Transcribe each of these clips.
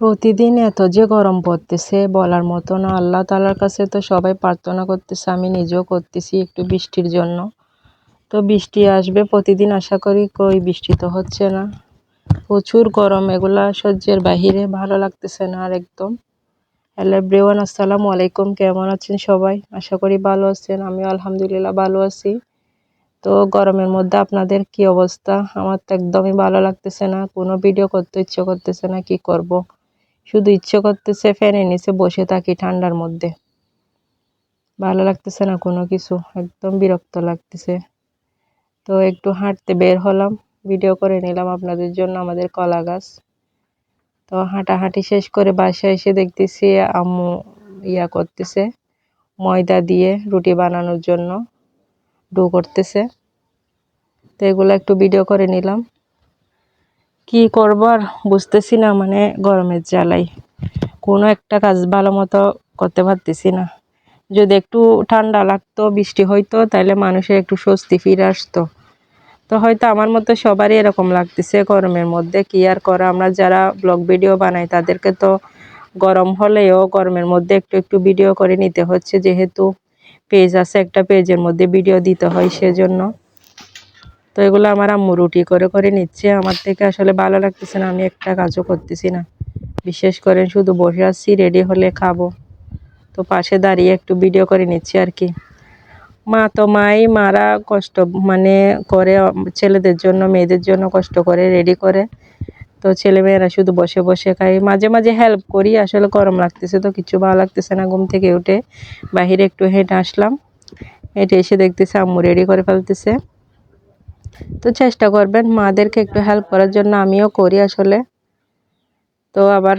প্রতিদিন এত যে গরম পড়তেছে বলার মতো না। আল্লাহ তালার কাছে তো সবাই প্রার্থনা করতেছে, আমি নিজেও করতেছি একটু বৃষ্টির জন্য। তো বৃষ্টি আসবে প্রতিদিন, আশা করি কই বৃষ্টি তো হচ্ছে না। প্রচুর গরম, এগুলা সহ্যের বাহিরে ভালো লাগতেছে না আর একদম। হ্যালো ব্রেওয়ান আসসালামু আলাইকুম, কেমন আছেন সবাই? আশা করি ভালো আছেন আমি আলহামদুলিল্লাহ ভালো আছি। তো গরমের মধ্যে আপনাদের কি অবস্থা? আমার তো একদমই ভালো লাগতেছে না, কোনো ভিডিও করতে ইচ্ছে করতেছে না, কি করব। শুধু ইচ্ছে করতেছে ফ্যানের নিচে বসে থাকি ঠান্ডার মধ্যে। ভালো লাগতেছে না কোনো কিছু, একদম বিরক্ত লাগতেছে। তো একটু হাঁটতে বের হলাম ভিডিও করে নিলাম আপনাদের জন্য আমাদের কলা গাছ। তো হাঁটাহাঁটি শেষ করে বাসায় এসে দেখতেছি আম্মু ইয়া করতেছে, ময়দা দিয়ে রুটি বানানোর জন্য ডো করতেছে। তো এগুলো একটু ভিডিও করে নিলাম। কি করব আর বুঝতেছি না মানে গরমের জ্বালাই। কোনো একটা কাজ ভালো মতো করতে পারতেছি না। যদি একটু ঠান্ডা লাগতো, বৃষ্টি হইতো তাহলে মানুষের একটু স্বস্তি ফিরে আসতো। তো হয়তো আমার মতো সবারই এরকম লাগতেছে গরমের মধ্যে, কি আর করা? আমরা যারা ব্লগ ভিডিও বানাই, তাদেরকে তো গরম হলেও গরমের মধ্যে একটু একটু ভিডিও করে নিতে হচ্ছে। যেহেতু পেজ আছে, একটা পেজের মধ্যে ভিডিও দিতে হয় সেজন্য। তো এগুলো আমার আম্মু রুটি করে করে নিচ্ছে। আমার থেকে আসলে ভালো লাগতেছে না, আমি একটা কাজও করতেছি না। বিশেষ করে শুধু বসে আছি রেডি হলে খাব। তো পাশে দাঁড়িয়ে একটু ভিডিও করে নিচ্ছি আর কি। মা তো মাই, মারা কষ্ট মানে করে, ছেলেদের জন্য, মেয়েদের জন্য কষ্ট করে রেডি করে। তো ছেলেমেয়েরা শুধু বসে বসে খাই মাঝে মাঝে হেল্প করি, আসলে গরম লাগতেছে তো, কিছু ভালো লাগতেছে না ঘুম থেকে উঠে। বাহিরে একটু হেঁটে আসলাম। হেঁটে এসে দেখতেছে আম্মু রেডি করে ফেলতেছে। তো চেষ্টা করবেন মাদেরকে একটু হেল্প করার জন্য, আমিও করি আসলে। তো আবার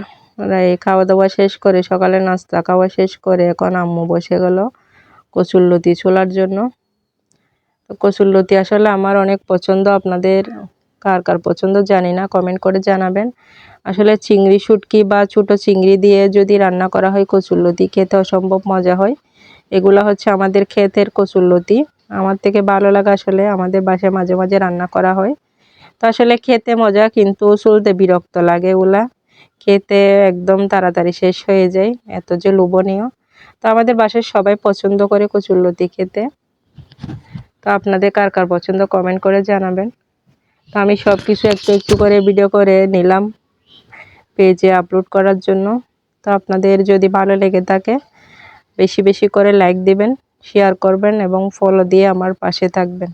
এই খাওয়া দাওয়া শেষ করে, সকালে নাস্তা খাওয়া শেষ করে, এখন আম্মু বসে গেল কচুরলতি ছোলার জন্য। তো কচুরলতি আসলে আমার অনেক পছন্দ, আপনাদের কার কার পছন্দ জানি না কমেন্ট করে জানাবেন। আসলে চিংড়ি শুটকি বা ছোটো চিংড়ি দিয়ে যদি রান্না করা হয় কচুরলতি খেতে অসম্ভব মজা হয়। এগুলো হচ্ছে আমাদের ক্ষেতের কচুরলতি আমার থেকে ভালো লাগে আসলে আমাদের বাসায় মাঝে মাঝে রান্না করা হয়। তো আসলে খেতে মজা, কিন্তু চলতে বিরক্ত লাগে ওগুলা খেতে একদম তাড়াতাড়ি শেষ হয়ে যায়, এত যে লোভনীয়। তো আমাদের বাসায় সবাই পছন্দ করে কচুরলতি খেতে। তো আপনাদের কার কার পছন্দ কমেন্ট করে জানাবেন। তো আমি সব কিছু একটু একটু করে ভিডিও করে নিলাম পেজে আপলোড করার জন্য। তো আপনাদের যদি ভালো লেগে থাকে, বেশি বেশি করে লাইক দিবেন। শেয়ার করবেন এবং ফলো দিয়ে আমার পাশে থাকবেন।